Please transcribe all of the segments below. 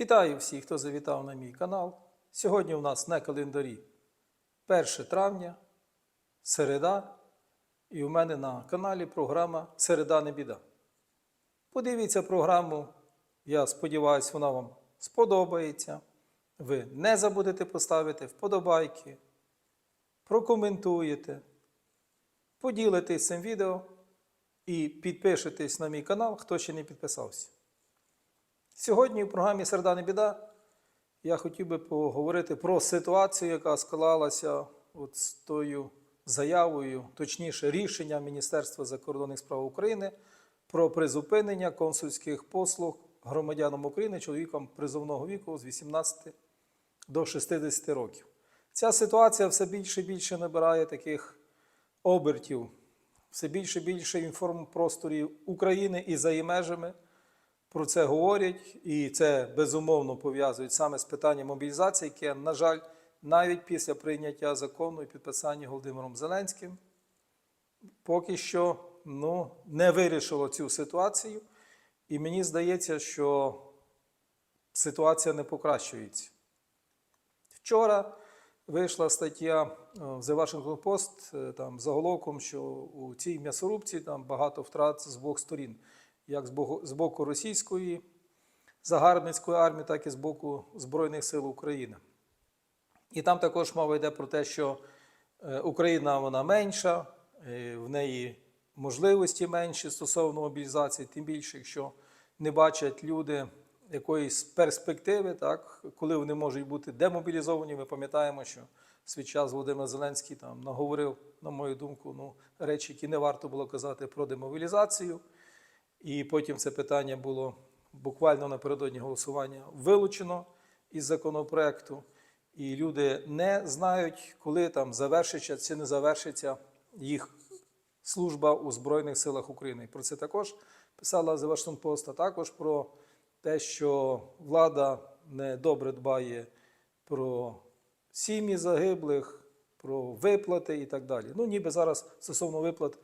Вітаю всіх, хто завітав на мій канал. Сьогодні у нас на календарі 1 травня, середа, і у мене на каналі програма Середа не біда. Подивіться програму, я сподіваюся, вона вам сподобається. Ви не забудете поставити вподобайки, прокоментуєте, поділитесь цим відео і підпишитесь на мій канал, хто ще не підписався. Сьогодні в програмі Серда не біда я хотів би поговорити про ситуацію, яка склалася от з тою заявою, точніше, рішенням Міністерства закордонних справ України про призупинення консульських послуг громадянам України, чоловікам призовного віку з 18 до 60 років. Ця ситуація все більше і більше набирає таких обертів, все більше і більше інформпросторів України і за її межами про це говорять, і це безумовно пов'язують саме з питанням мобілізації, яке, на жаль, навіть після прийняття закону і підписання Володимиром Зеленським поки що ну, не вирішило цю ситуацію. І мені здається, що ситуація не покращується. Вчора вийшла стаття е, в The Washington Post е, там, заголовком, що у цій м'ясорубці там багато втрат з двох сторін як з боку, російської загарбницької армії, так і з боку Збройних сил України. І там також мова йде про те, що е, Україна вона менша, е, в неї можливості менші стосовно мобілізації, тим більше, якщо не бачать люди якоїсь перспективи, так, коли вони можуть бути демобілізовані. Ми пам'ятаємо, що свій час Володимир Зеленський там наговорив, на мою думку, ну, речі, які не варто було казати про демобілізацію. І потім це питання було буквально напередодні голосування вилучено із законопроекту. І люди не знають, коли там завершиться чи не завершиться їх служба у Збройних силах України. Про це також писала The Washington Post, а також про те, що влада недобре дбає про сім'ї загиблих, про виплати і так далі. Ну, ніби зараз стосовно виплат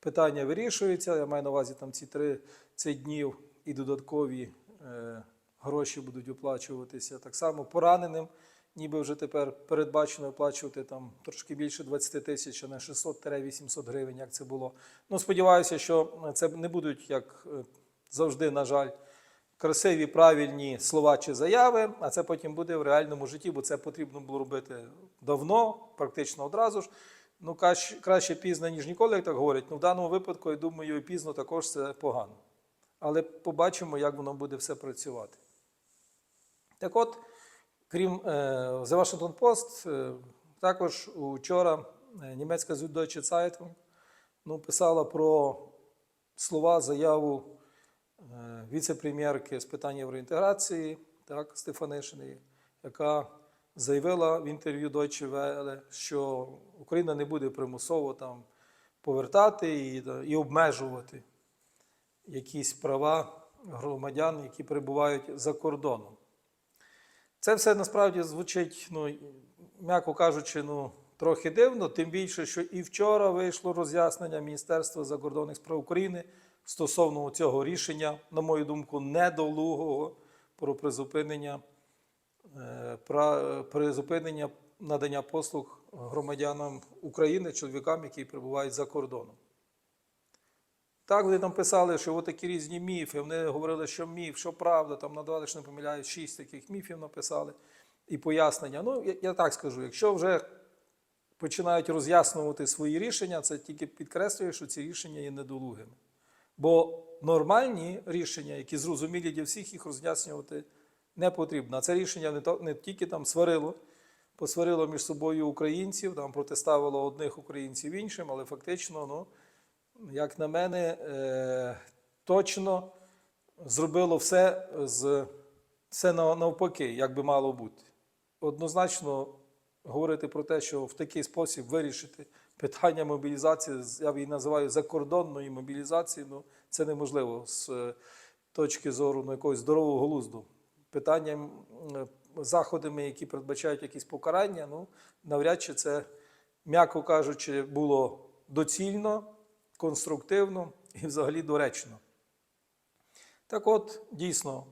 питання вирішується. Я маю на увазі там ці 30 днів і додаткові е, гроші будуть оплачуватися. Так само пораненим, ніби вже тепер передбачено оплачувати там трошки більше 20 тисяч, а не 600-800 гривень, як це було. Ну, сподіваюся, що це не будуть, як е, завжди, на жаль, красиві, правильні слова чи заяви, а це потім буде в реальному житті, бо це потрібно було робити давно, практично одразу ж. Ну, краще, краще пізно, ніж ніколи, як так говорять. Ну, в даному випадку, я думаю, і пізно також це погано. Але побачимо, як воно буде все працювати. Так от, крім е, The Washington Post, е, також вчора е, німецька Süddeutsche Zeitung ну, писала про слова, заяву віце-прем'єрки з питань євроінтеграції, так, Стефанишиної, яка заявила в інтерв'ю Deutsche Welle, що Україна не буде примусово там повертати і, і обмежувати якісь права громадян, які перебувають за кордоном. Це все насправді звучить, ну, м'яко кажучи, ну, трохи дивно, тим більше, що і вчора вийшло роз'яснення Міністерства закордонних справ України стосовно цього рішення, на мою думку, недолугого про призупинення Е, призупинення надання послуг громадянам України, чоловікам, які перебувають за кордоном. Так, вони там писали, що такі різні міфи. Вони говорили, що міф, що правда, там надавали, що не помиляють, шість таких міфів написали і пояснення. Ну, я, я так скажу, якщо вже починають роз'яснювати свої рішення, це тільки підкреслює, що ці рішення є недолугими. Бо нормальні рішення, які зрозумілі для всіх, їх роз'яснювати не потрібно. Це рішення не, не тільки там сварило, посварило між собою українців, там протиставило одних українців іншим, але фактично, ну, як на мене, е, точно зробило все з все навпаки, як би мало бути. Однозначно говорити про те, що в такий спосіб вирішити питання мобілізації, я її називаю закордонної мобілізації, ну, це неможливо з е, точки зору ну, якогось здорового глузду питанням, заходами, які передбачають якісь покарання, ну, навряд чи це, м'яко кажучи, було доцільно, конструктивно і взагалі доречно. Так от, дійсно,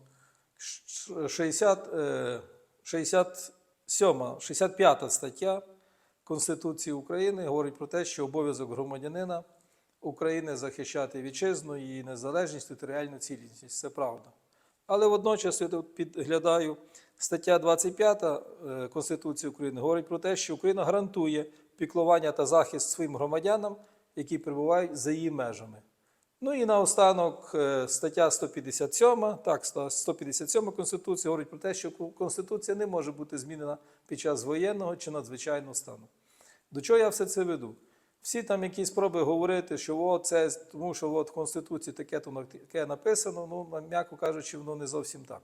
60, е, 67, 65 стаття Конституції України говорить про те, що обов'язок громадянина України захищати вітчизну, її незалежність, територіальну цілісність. Це правда. Але водночас я тут підглядаю стаття 25 е, Конституції України говорить про те, що Україна гарантує піклування та захист своїм громадянам, які перебувають за її межами. Ну і наостанок е, стаття 157, так, 157 Конституції говорить про те, що Конституція не може бути змінена під час воєнного чи надзвичайного стану. До чого я все це веду? Всі там якісь спроби говорити, що от це тому, що от в Конституції таке то таке написано, ну, м'яко кажучи, воно не зовсім так.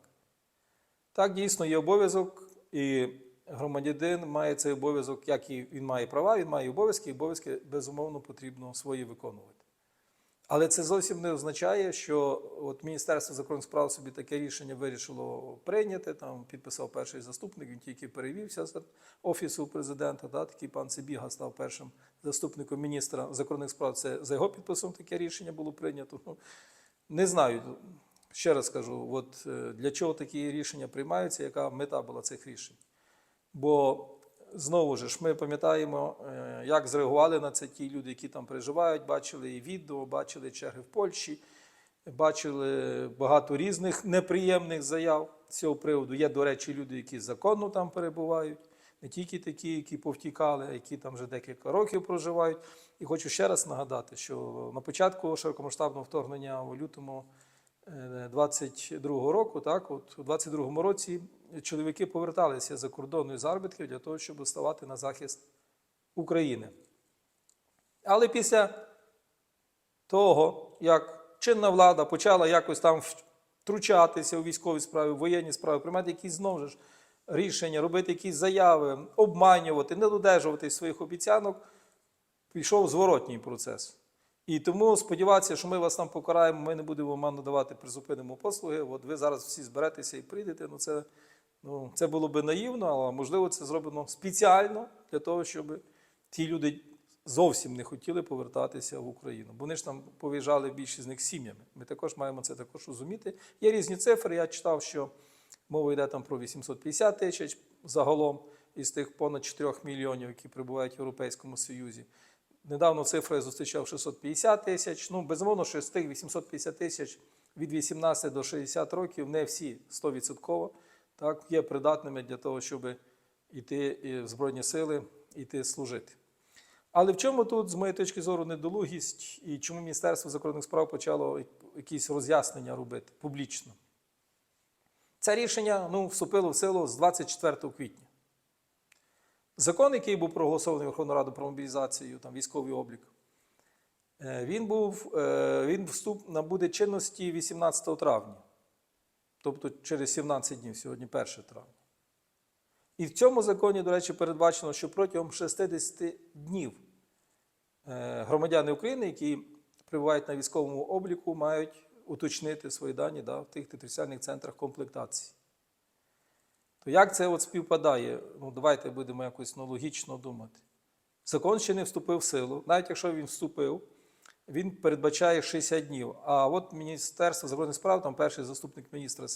Так, дійсно, є обов'язок, і громадянин має цей обов'язок, як і він має права, він має обов'язки, і обов'язки, безумовно, потрібно свої виконувати. Але це зовсім не означає, що от Міністерство закордонних справ собі таке рішення вирішило прийняти. Там підписав перший заступник, він тільки перевівся з офісу президента. Да, такий пан Цибіга став першим заступником міністра закордонних справ. Це за його підписом таке рішення було прийнято. Ну, не знаю. Ще раз кажу, от е, для чого такі рішення приймаються, яка мета була цих рішень. Бо знову ж ми пам'ятаємо, е, як зреагували на це ті люди, які там переживають, бачили і відео, бачили черги в Польщі, бачили багато різних неприємних заяв з цього приводу. Є, до речі, люди, які законно там перебувають, не тільки такі, які повтікали, а які там вже декілька років проживають. І хочу ще раз нагадати, що на початку широкомасштабного вторгнення у лютому 22 року, так, от у 22 році чоловіки поверталися за кордону із заробітків для того, щоб ставати на захист України. Але після того, як чинна влада почала якось там втручатися у військові справи, в воєнні справи, приймати якісь знову ж рішення, робити якісь заяви, обманювати, не додержувати своїх обіцянок, пішов зворотній процес. І тому сподіватися, що ми вас там покараємо, ми не будемо вам надавати, призупинимо послуги. От ви зараз всі зберетеся і прийдете. Ну це, ну, це було би наївно, але можливо це зроблено спеціально для того, щоб ті люди зовсім не хотіли повертатися в Україну. Бо вони ж там повиїжджали більшість з них сім'ями. Ми також маємо це також розуміти. Є різні цифри. Я читав, що мова йде там про 850 тисяч загалом із тих понад 4 мільйонів, які перебувають в Європейському Союзі. Недавно цифра я зустрічав 650 тисяч. Ну, безумовно, що з тих 850 тисяч від 18 до 60 років не всі 100% так, є придатними для того, щоб йти в Збройні сили, йти служити. Але в чому тут, з моєї точки зору, недолугість і чому Міністерство закордонних справ почало якісь роз'яснення робити публічно? Це рішення ну, вступило в силу з 24 квітня. Закон, який був проголосований Верховною Радою про мобілізацію, там, військовий облік, е, він був, е, він вступ набуде чинності 18 травня, тобто через 17 днів, сьогодні 1 травня. І в цьому законі, до речі, передбачено, що протягом 60 днів е, громадяни України, які перебувають на військовому обліку, мають уточнити свої дані да, в тих територіальних центрах комплектації. То як це от співпадає? Ну, давайте будемо якось ну, логічно думати. Закон ще не вступив в силу, навіть якщо він вступив, він передбачає 60 днів. А от Міністерство закордонних справ, там перший заступник міністра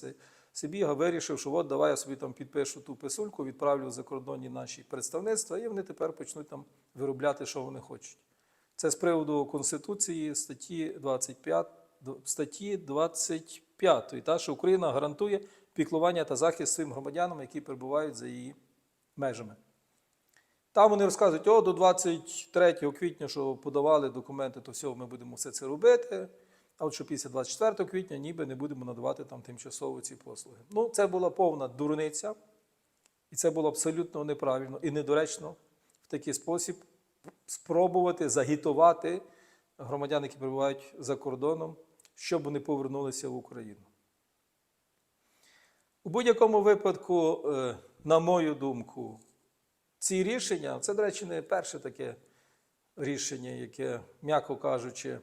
Сибіга, вирішив, що от давай я собі там підпишу ту писульку, відправлю в закордонні наші представництва, і вони тепер почнуть там виробляти, що вони хочуть. Це з приводу Конституції статті 25, статті 25, та, що Україна гарантує піклування та захист своїм громадянам, які перебувають за її межами. Там вони розказують, о, до 23 квітня, що подавали документи, то все, ми будемо все це робити. А от що після 24 квітня ніби не будемо надавати там тимчасово ці послуги. Ну, це була повна дурниця, і це було абсолютно неправильно і недоречно в такий спосіб спробувати загітувати громадян, які перебувають за кордоном, щоб вони повернулися в Україну. У будь-якому випадку, е, на мою думку, ці рішення це, до речі, не перше таке рішення, яке, м'яко кажучи,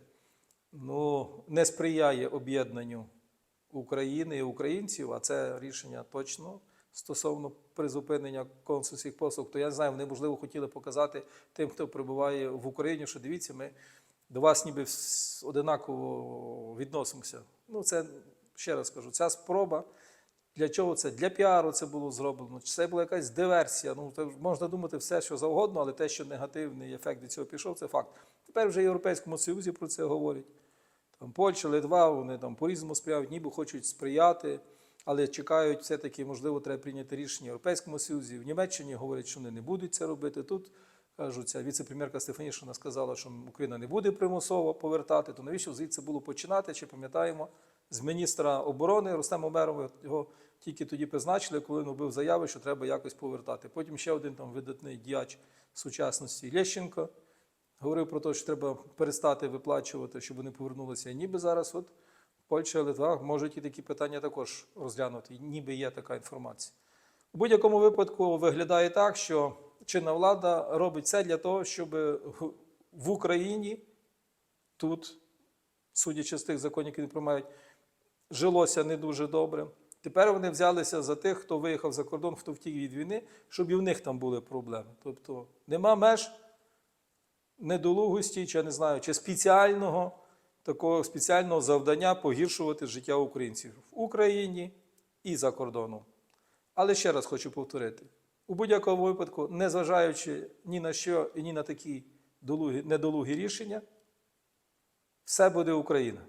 ну, не сприяє об'єднанню України і українців, а це рішення точно стосовно призупинення консульських послуг. То я не знаю, вони, можливо, хотіли показати тим, хто перебуває в Україні, що дивіться, ми до вас ніби одинаково відносимося. Ну, це ще раз кажу, ця спроба Для чого це? Для піару це було зроблено. Чи це була якась диверсія? Ну, можна думати все, що завгодно, але те, що негативний ефект від цього пішов, це факт. Тепер вже в Європейському Союзі про це говорять. Там Польща, Литва, вони там по-різному сприяють, ніби хочуть сприяти, але чекають все-таки, можливо, треба прийняти рішення в Європейському Союзі. В Німеччині говорять, що вони не будуть це робити. Тут кажуть, ця віце-прем'єрка Стефанішина сказала, що Україна не буде примусово повертати. То навіщо звідси було починати? Чи пам'ятаємо з міністра оборони Рустема Умерова його тільки тоді призначили, коли він робив заяви, що треба якось повертати. Потім ще один там видатний діяч сучасності Лещенко говорив про те, що треба перестати виплачувати, щоб вони повернулися. Ніби зараз от Польща, Литва можуть і такі питання також розглянути. Ніби є така інформація. У будь-якому випадку виглядає так, що чинна влада робить все для того, щоб в Україні тут, судячи з тих законів, які вони приймають, жилося не дуже добре. Тепер вони взялися за тих, хто виїхав за кордон, хто втік від війни, щоб і в них там були проблеми. Тобто нема меж недолугості, чи я не знаю, чи спеціального такого спеціального завдання погіршувати життя українців в Україні і за кордоном. Але ще раз хочу повторити: у будь-якому випадку, незважаючи ні на що і ні на такі долугі, недолугі рішення, все буде Україна.